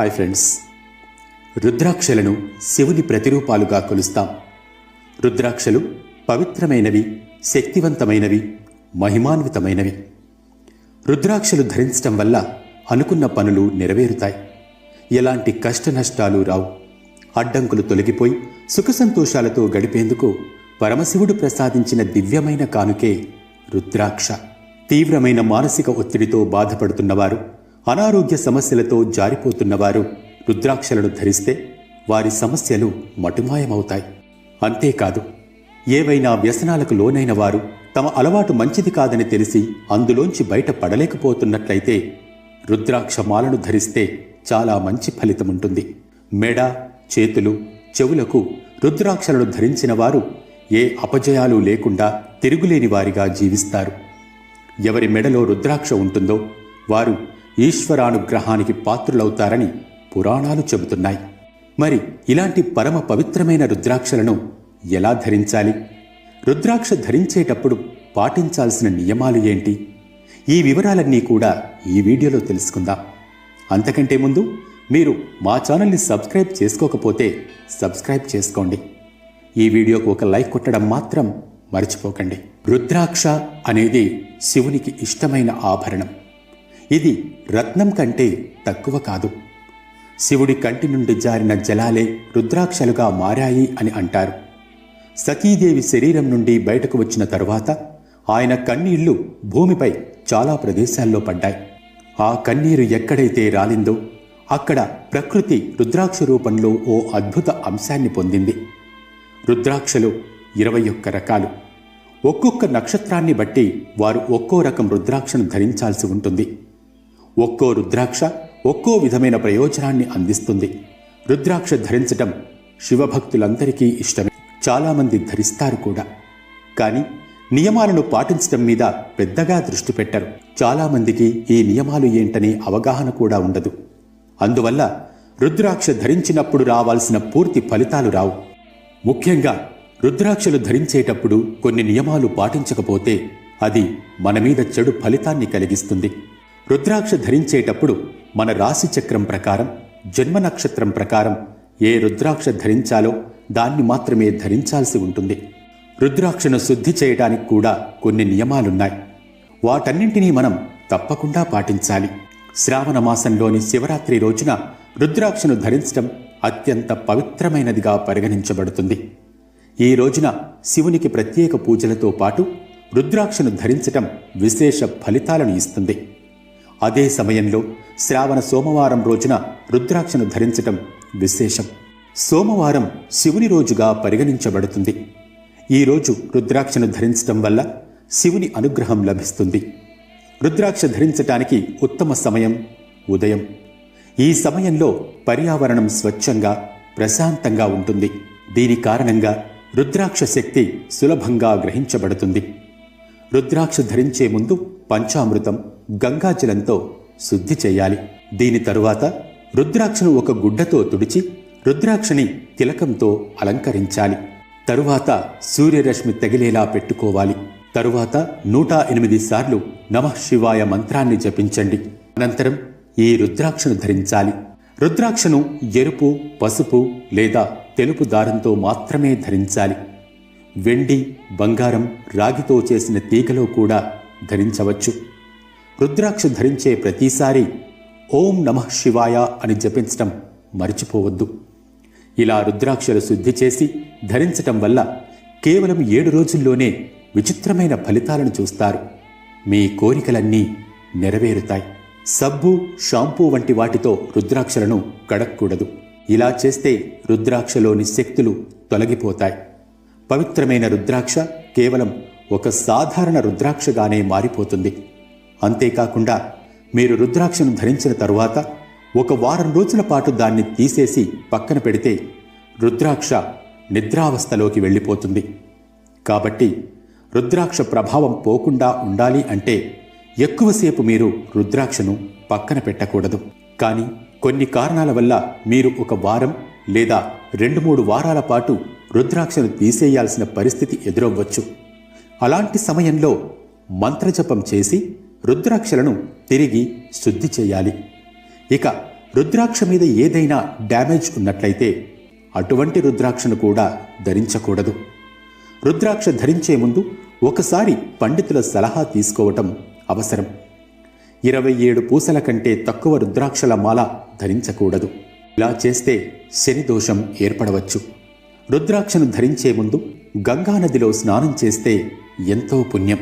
Hi friends. రుద్రాక్షలను శివుని ప్రతిరూపాలుగా కొలుస్తాం. రుద్రాక్షలు పవిత్రమైనవి శక్తివంతమైనవి మహిమాన్వితమైనవి. రుద్రాక్షలు ధరించటం వల్ల అనుకున్న పనులు నెరవేరుతాయి. ఎలాంటి కష్ట నష్టాలు రావు. అడ్డంకులు తొలగిపోయి సుఖసంతోషాలతో గడిపేందుకు పరమశివుడు ప్రసాదించిన దివ్యమైన కానుకే రుద్రాక్ష. తీవ్రమైన మానసిక ఒత్తిడితో బాధపడుతున్నవారు అనారోగ్య సమస్యలతో జారిపోతున్నవారు రుద్రాక్షలను ధరిస్తే వారి సమస్యలు మటుమాయమవుతాయి. అంతేకాదు ఏవైనా వ్యసనాలకు లోనైన వారు తమ అలవాటు మంచిది కాదని తెలిసి అందులోంచి బయట పడలేకపోతున్నట్లయితే రుద్రాక్ష మాలను ధరిస్తే చాలా మంచి ఫలితముంటుంది. మెడ చేతులు చెవులకు రుద్రాక్షలను ధరించిన వారు ఏ అపజయాలు లేకుండా తిరుగులేని వారిగా జీవిస్తారు. ఎవరి మెడలో రుద్రాక్ష ఉంటుందో వారు ఈశ్వరానుగ్రహానికి పాత్రులవుతారని పురాణాలు చెబుతున్నాయి. మరి ఇలాంటి పరమ పవిత్రమైన రుద్రాక్షలను ఎలా ధరించాలి? రుద్రాక్ష ధరించేటప్పుడు పాటించాల్సిన నియమాలు ఏంటి? ఈ వివరాలన్నీ కూడా ఈ వీడియోలో తెలుసుకుందాం. అంతకంటే ముందు మీరు మా ఛానల్ని సబ్స్క్రైబ్ చేసుకోకపోతే సబ్స్క్రైబ్ చేసుకోండి. ఈ వీడియోకు ఒక లైక్ కొట్టడం మాత్రం మర్చిపోకండి. రుద్రాక్ష అనేది శివునికి ఇష్టమైన ఆభరణం. ఇది రత్నం కంటే తక్కువ కాదు. శివుడి కంటి నుండి జారిన జలాలే రుద్రాక్షలుగా మారాయి అని అంటారు. సతీదేవి శరీరం నుండి బయటకు వచ్చిన తరువాత ఆయన కన్నీళ్ళు భూమిపై చాలా ప్రదేశాల్లో పడ్డాయి. ఆ కన్నీరు ఎక్కడైతే రాలిందో అక్కడ ప్రకృతి రుద్రాక్ష రూపంలో ఓ అద్భుత అంశాన్ని పొందింది. రుద్రాక్షలు ఇరవై ఒక్క రకాలు. ఒక్కొక్క నక్షత్రాన్ని బట్టి వారు ఒక్కో రకం రుద్రాక్షను ధరించాల్సి ఉంటుంది. ఒక్కో రుద్రాక్ష ఒక్కో విధమైన ప్రయోజనాన్ని అందిస్తుంది. రుద్రాక్ష ధరించటం శివభక్తులందరికీ ఇష్టమే. చాలామంది ధరిస్తారు కూడా. కానీ నియమాలను పాటించడం మీద పెద్దగా దృష్టి పెట్టరు. చాలామందికి ఈ నియమాలు ఏంటనే అవగాహన కూడా ఉండదు. అందువల్ల రుద్రాక్ష ధరించినప్పుడు రావాల్సిన పూర్తి ఫలితాలు రావు. ముఖ్యంగా రుద్రాక్షలు ధరించేటప్పుడు కొన్ని నియమాలు పాటించకపోతే అది మన మీద చెడు ఫలితాన్ని కలిగిస్తుంది. రుద్రాక్ష ధరించేటప్పుడు మన రాశి చక్రం ప్రకారం జన్మ నక్షత్రం ప్రకారం ఏ రుద్రాక్ష ధరించాలో దాన్ని మాత్రమే ధరించాల్సి ఉంటుంది. రుద్రాక్షను శుద్ధి చేయడానికి కూడా కొన్ని నియమాలున్నాయి. వాటన్నింటినీ మనం తప్పకుండా పాటించాలి. శ్రావణ మాసంలోని శివరాత్రి రోజున రుద్రాక్షను ధరించడం అత్యంత పవిత్రమైనదిగా పరిగణించబడుతుంది. ఈ రోజున శివునికి ప్రత్యేక పూజలతో పాటు రుద్రాక్షను ధరించటం విశేష ఫలితాలను ఇస్తుంది. అదే సమయంలో శ్రావణ సోమవారం రోజున రుద్రాక్షను ధరించటం విశేషం. సోమవారం శివుని రోజుగా పరిగణించబడుతుంది. ఈ రోజు రుద్రాక్షను ధరించటం వల్ల శివుని అనుగ్రహం లభిస్తుంది. రుద్రాక్ష ధరించటానికి ఉత్తమ సమయం ఉదయం. ఈ సమయంలో పర్యావరణం స్వచ్ఛంగా ప్రశాంతంగా ఉంటుంది. దీని కారణంగా రుద్రాక్ష శక్తి సులభంగా గ్రహించబడుతుంది. రుద్రాక్ష ధరించే ముందు పంచామృతం గంగాజలంతో శుద్ధి చేయాలి. దీని తరువాత రుద్రాక్షను ఒక గుడ్డతో తుడిచి రుద్రాక్షని తిలకంతో అలంకరించాలి. తరువాత సూర్యరశ్మి తగిలేలా పెట్టుకోవాలి. తరువాత నూట ఎనిమిది సార్లు నమః శివాయ మంత్రాన్ని జపించండి. అనంతరం ఈ రుద్రాక్షను ధరించాలి. రుద్రాక్షను ఎరుపు పసుపు లేదా తెలుపు దారంతో మాత్రమే ధరించాలి. వెండి బంగారం రాగితో చేసిన తీగలో కూడా ధరించవచ్చు. రుద్రాక్ష ధరించే ప్రతిసారి ఓం నమః శివాయ అని జపించటం మర్చిపోవద్దు. ఇలా రుద్రాక్షలు శుద్ధి చేసి ధరించటం వల్ల కేవలం ఏడు రోజుల్లోనే విచిత్రమైన ఫలితాలను చూస్తారు. మీ కోరికలన్నీ నెరవేరుతాయి. సబ్బు షాంపూ వంటి వాటితో రుద్రాక్షలను కడక్కూడదు. ఇలా చేస్తే రుద్రాక్షలోని శక్తులు తొలగిపోతాయి. పవిత్రమైన రుద్రాక్ష కేవలం ఒక సాధారణ రుద్రాక్షగానే మారిపోతుంది. అంతేకాకుండా మీరు రుద్రాక్షను ధరించిన తరువాత ఒక వారం రోజుల పాటు దాన్ని తీసేసి పక్కన పెడితే రుద్రాక్ష నిద్రావస్థలోకి వెళ్ళిపోతుంది. కాబట్టి రుద్రాక్ష ప్రభావం పోకుండా ఉండాలి అంటే ఎక్కువసేపు మీరు రుద్రాక్షను పక్కన పెట్టకూడదు. కానీ కొన్ని కారణాల వల్ల మీరు ఒక వారం లేదా రెండు మూడు వారాల పాటు రుద్రాక్షను తీసేయాల్సిన పరిస్థితి ఎదురవ్వచ్చు. అలాంటి సమయంలో మంత్రజపం చేసి రుద్రాక్షలను తిరిగి శుద్ధి చేయాలి. ఇక రుద్రాక్ష మీద ఏదైనా డ్యామేజ్ ఉన్నట్లయితే అటువంటి రుద్రాక్షను కూడా ధరించకూడదు. రుద్రాక్ష ధరించే ముందు ఒకసారి పండితుల సలహా తీసుకోవటం అవసరం. ఇరవై ఏడు పూసల కంటే తక్కువ రుద్రాక్షల మాల ధరించకూడదు. ఇలా చేస్తే శని దోషం ఏర్పడవచ్చు. రుద్రాక్షను ధరించే ముందు గంగానదిలో స్నానం చేస్తే ఎంతో పుణ్యం.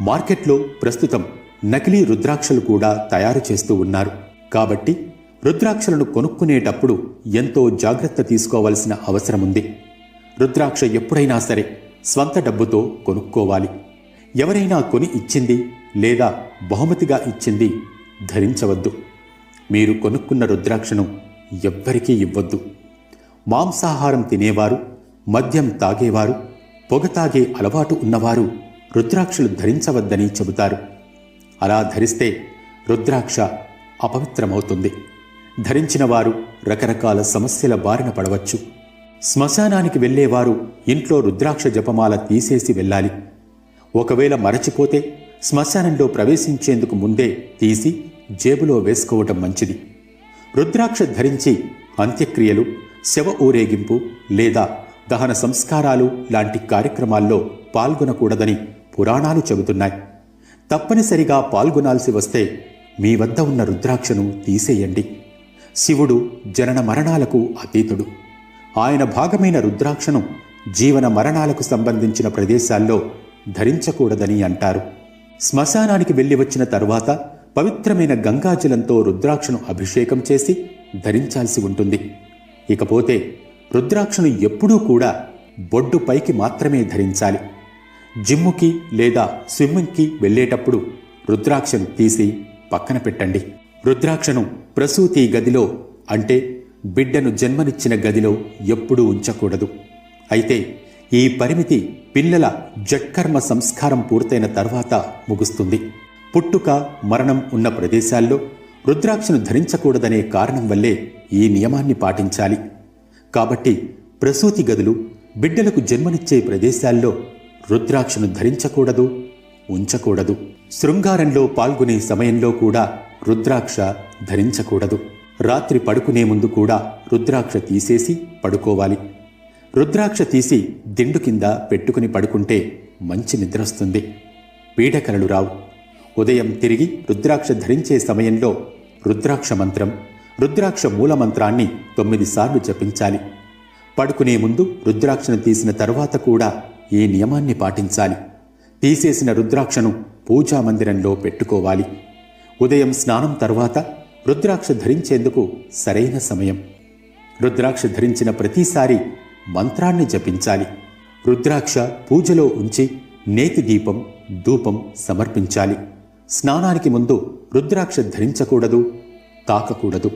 మార్కెట్లో ప్రస్తుతం నకిలీ రుద్రాక్షలు కూడా తయారు చేస్తూ ఉన్నారు. కాబట్టి రుద్రాక్షలను కొనుక్కునేటప్పుడు ఎంతో జాగ్రత్త తీసుకోవాల్సిన అవసరముంది. రుద్రాక్ష ఎప్పుడైనా సరే స్వంత డబ్బుతో కొనుక్కోవాలి. ఎవరైనా కొని ఇచ్చింది లేదా బహుమతిగా ఇచ్చింది ధరించవద్దు. మీరు కొనుక్కున్న రుద్రాక్షను ఎవ్వరికీ ఇవ్వద్దు. మాంసాహారం తినేవారు మద్యం తాగేవారు పొగ తాగే అలవాటు ఉన్నవారు రుద్రాక్షలు ధరించవద్దని చెబుతారు. అలా ధరిస్తే రుద్రాక్ష అపవిత్రమవుతుంది. ధరించిన వారు రకరకాల సమస్యల బారిన పడవచ్చు. శ్మశానానికి వెళ్ళేవారు ఇంట్లో రుద్రాక్ష జపమాల తీసేసి వెళ్ళాలి. ఒకవేళ మరచిపోతే శ్మశానంలో ప్రవేశించేందుకు ముందే తీసి జేబులో వేసుకోవటం మంచిది. రుద్రాక్ష ధరించి అంత్యక్రియలు శవ ఊరేగింపు లేదా దహన సంస్కారాలు లాంటి కార్యక్రమాల్లో పాల్గొనకూడదని పురాణాలు చెబుతున్నాయి. తప్పనిసరిగా పాల్గొనాల్సి వస్తే మీ వద్ద ఉన్న రుద్రాక్షను తీసేయండి. శివుడు జనన మరణాలకు అతీతుడు. ఆయన భాగమైన రుద్రాక్షను జీవన మరణాలకు సంబంధించిన ప్రదేశాల్లో ధరించకూడదని అంటారు. శ్మశానానికి వెళ్ళి వచ్చిన తరువాత పవిత్రమైన గంగాజలంతో రుద్రాక్షను అభిషేకం చేసి ధరించాల్సి ఉంటుంది. ఇకపోతే రుద్రాక్షను ఎప్పుడూ కూడా బొడ్డు పైకి మాత్రమే ధరించాలి. జిమ్ముకి లేదా స్విమ్మింగ్కి వెళ్ళేటప్పుడు రుద్రాక్షను తీసి పక్కన పెట్టండి. రుద్రాక్షను ప్రసూతి గదిలో అంటే బిడ్డను జన్మనిచ్చిన గదిలో ఎప్పుడూ ఉంచకూడదు. అయితే ఈ పరిమితి పిల్లల జట్కర్మ సంస్కారం పూర్తయిన తర్వాత ముగుస్తుంది. పుట్టుక మరణం ఉన్న ప్రదేశాల్లో రుద్రాక్షను ధరించకూడదనే కారణం వల్లే ఈ నియమాన్ని పాటించాలి. కాబట్టి ప్రసూతి గదులు బిడ్డలకు జన్మనిచ్చే ప్రదేశాల్లో రుద్రాక్షను ధరించకూడదు ఉంచకూడదు. శృంగారంలో పాల్గొనే సమయంలో కూడా రుద్రాక్ష ధరించకూడదు. రాత్రి పడుకునే ముందు కూడా రుద్రాక్ష తీసేసి పడుకోవాలి. రుద్రాక్ష తీసి దిండు కింద పెట్టుకుని పడుకుంటే మంచి నిద్రొస్తుంది. పీడకలలు రావు. ఉదయం తిరిగి రుద్రాక్ష ధరించే సమయంలో రుద్రాక్ష మంత్రం రుద్రాక్ష మూల మంత్రాన్ని తొమ్మిది సార్లు జపించాలి. పడుకునే ముందు రుద్రాక్షను తీసిన తర్వాత కూడా ఈ నియమాన్ని పాటించాలి? తీసేసిన రుద్రాక్షను పూజా మందిరంలో పెట్టుకోవాలి. ఉదయం స్నానం తర్వాత రుద్రాక్ష ధరించేందుకు సరైన సమయం. రుద్రాక్ష ధరించిన ప్రతిసారి మంత్రాన్ని జపించాలి. రుద్రాక్ష పూజలో ఉంచి నేతి దీపం ధూపం సమర్పించాలి. స్నానానికి ముందు రుద్రాక్ష ధరించకూడదు తాకకూడదు.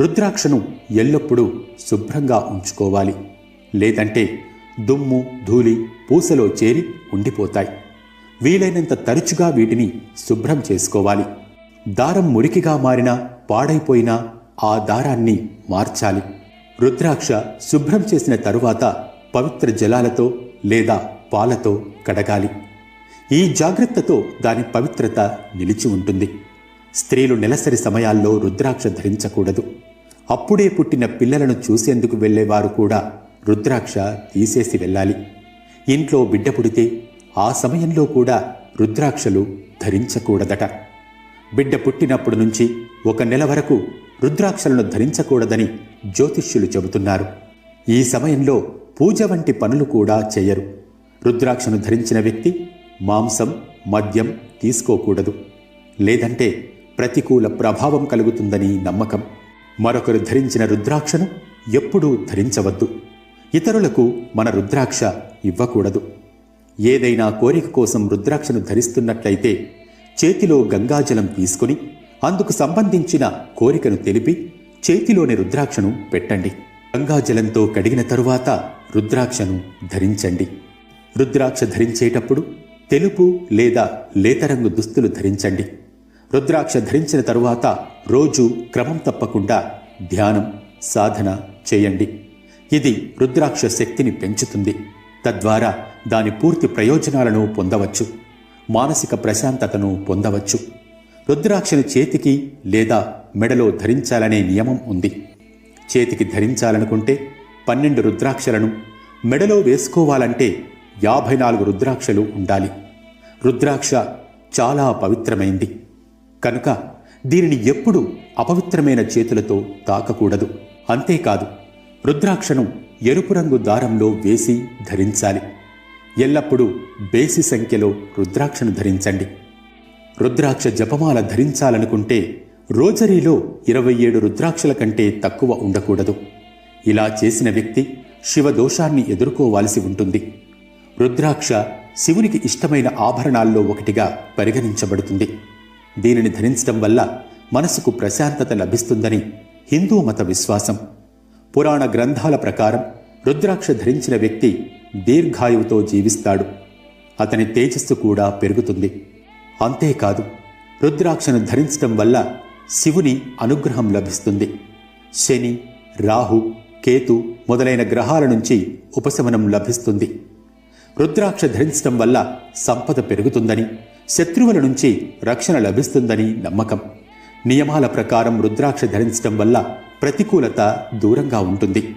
రుద్రాక్షను ఎల్లప్పుడూ శుభ్రంగా ఉంచుకోవాలి. లేదంటే దుమ్ము ధూళి పూసలో చేరి ఉండిపోతాయి. వీలైనంత తరచుగా వీటిని శుభ్రం చేసుకోవాలి. దారం మురికిగా మారినా పాడైపోయినా ఆ దారాన్ని మార్చాలి. రుద్రాక్ష శుభ్రం చేసిన తరువాత పవిత్ర జలాలతో లేదా పాలతో కడగాలి. ఈ జాగ్రత్తతో దాని పవిత్రత నిలిచి ఉంటుంది. స్త్రీలు నెలసరి సమయాల్లో రుద్రాక్ష ధరించకూడదు. అప్పుడే పుట్టిన పిల్లలను చూసేందుకు వెళ్ళేవారు కూడా రుద్రాక్ష తీసేసి వెళ్ళాలి. ఇంట్లో బిడ్డ పుడితే ఆ సమయంలో కూడా రుద్రాక్షలు ధరించకూడదట. బిడ్డ పుట్టినప్పుడు నుంచి ఒక నెల వరకు రుద్రాక్షలను ధరించకూడదని జ్యోతిష్యులు చెబుతున్నారు. ఈ సమయంలో పూజ వంటి పనులు కూడా చేయరు. రుద్రాక్షను ధరించిన వ్యక్తి మాంసం మద్యం తీసుకోకూడదు. లేదంటే ప్రతికూల ప్రభావం కలుగుతుందని నమ్మకం. మరొకరు ధరించిన రుద్రాక్షను ఎప్పుడూ ధరించవద్దు. ఇతరులకు మన రుద్రాక్ష ఇవ్వకూడదు. ఏదైనా కోరిక కోసం రుద్రాక్షను ధరిస్తున్నట్లయితే చేతిలో గంగాజలం తీసుకుని అందుకు సంబంధించిన కోరికను తెలిపి చేతిలోని రుద్రాక్షను పెట్టండి. గంగాజలంతో కడిగిన తరువాత రుద్రాక్షను ధరించండి. రుద్రాక్ష ధరించేటప్పుడు తెలుపు లేదా లేతరంగు దుస్తులు ధరించండి. రుద్రాక్ష ధరించిన తరువాత రోజు క్రమం తప్పకుండా ధ్యానం సాధన చేయండి. ఇది రుద్రాక్ష శక్తిని పెంచుతుంది. తద్వారా దాని పూర్తి ప్రయోజనాలను పొందవచ్చు. మానసిక ప్రశాంతతను పొందవచ్చు. రుద్రాక్షను చేతికి లేదా మెడలో ధరించాలనే నియమం ఉంది. చేతికి ధరించాలనుకుంటే పన్నెండు రుద్రాక్షలను మెడలో వేసుకోవాలంటే యాభై నాలుగు రుద్రాక్షలు ఉండాలి. రుద్రాక్ష చాలా పవిత్రమైంది. కనుక దీనిని ఎప్పుడూ అపవిత్రమైన చేతులతో తాకకూడదు. అంతేకాదు రుద్రాక్షను ఎరుపు రంగు దారంలో వేసి ధరించాలి. ఎల్లప్పుడూ బేసి సంఖ్యలో రుద్రాక్షను ధరించండి. రుద్రాక్ష జపమాల ధరించాలనుకుంటే రోజరీలో ఇరవై ఏడు రుద్రాక్షల కంటే తక్కువ ఉండకూడదు. ఇలా చేసిన వ్యక్తి శివదోషాన్ని ఎదుర్కోవాల్సి ఉంటుంది. రుద్రాక్ష శివునికి ఇష్టమైన ఆభరణాల్లో ఒకటిగా పరిగణించబడుతుంది. దీనిని ధరించడం వల్ల మనసుకు ప్రశాంతత లభిస్తుందని హిందూ మత విశ్వాసం. పురాణ గ్రంథాల ప్రకారం రుద్రాక్ష ధరించిన వ్యక్తి దీర్ఘాయువుతో జీవిస్తాడు. అతని తేజస్సు కూడా పెరుగుతుంది. అంతేకాదు రుద్రాక్షను ధరించడం వల్ల శివుని అనుగ్రహం లభిస్తుంది. శని రాహు కేతు మొదలైన గ్రహాల నుంచి ఉపశమనం లభిస్తుంది. రుద్రాక్ష ధరించడం వల్ల సంపద పెరుగుతుందని శత్రువుల నుంచి రక్షణ లభిస్తుందని నమ్మకం. నియమాల ప్రకారం రుద్రాక్ష ధరించడం వల్ల ప్రతికూలత దూరంగా ఉంటుంది.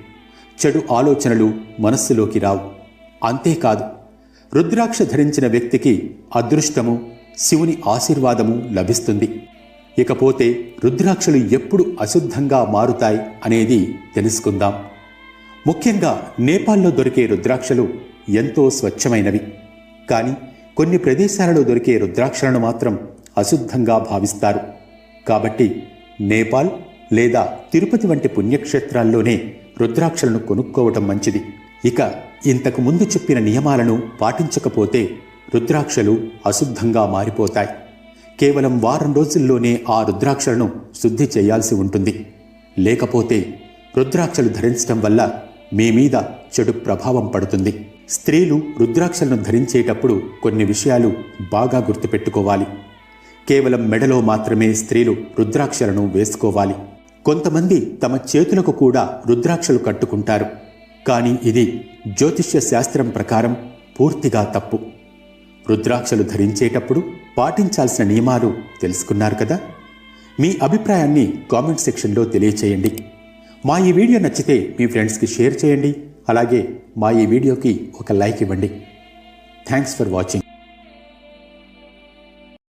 చెడు ఆలోచనలు మనస్సులోకి రావు. అంతేకాదు రుద్రాక్ష ధరించిన వ్యక్తికి అదృష్టము శివుని ఆశీర్వాదము లభిస్తుంది. ఇకపోతే రుద్రాక్షలు ఎప్పుడు అశుద్ధంగా మారుతాయి అనేది తెలుసుకుందాం. ముఖ్యంగా నేపాల్లో దొరికే రుద్రాక్షలు ఎంతో స్వచ్ఛమైనవి. కానీ కొన్ని ప్రదేశాలలో దొరికే రుద్రాక్షలను మాత్రం అశుద్ధంగా భావిస్తారు. కాబట్టి నేపాల్ లేదా తిరుపతి వంటి పుణ్యక్షేత్రాల్లోనే రుద్రాక్షలను కొనుక్కోవటం మంచిది. ఇక ఇంతకు ముందు చెప్పిన నియమాలను పాటించకపోతే రుద్రాక్షలు అశుద్ధంగా మారిపోతాయి. కేవలం వారం రోజుల్లోనే ఆ రుద్రాక్షలను శుద్ధి చేయాల్సి ఉంటుంది. లేకపోతే రుద్రాక్షలు ధరించడం వల్ల మీ మీద చెడు ప్రభావం పడుతుంది. స్త్రీలు రుద్రాక్షలను ధరించేటప్పుడు కొన్ని విషయాలు బాగా గుర్తుపెట్టుకోవాలి. కేవలం మెడలో మాత్రమే స్త్రీలు రుద్రాక్షలను వేసుకోవాలి. కొంతమంది తమ చేతులకు కూడా రుద్రాక్షలు కట్టుకుంటారు. కానీ ఇది జ్యోతిష్య శాస్త్రం ప్రకారం పూర్తిగా తప్పు. రుద్రాక్షలు ధరించేటప్పుడు పాటించాల్సిన నియమాలు తెలుసుకున్నారు కదా? మీ అభిప్రాయాన్ని కామెంట్ సెక్షన్లో తెలియచేయండి. మా ఈ వీడియో నచ్చితే మీ ఫ్రెండ్స్కి షేర్ చేయండి. అలాగే మా ఈ వీడియోకి ఒక లైక్ ఇవ్వండి. Thanks for watching.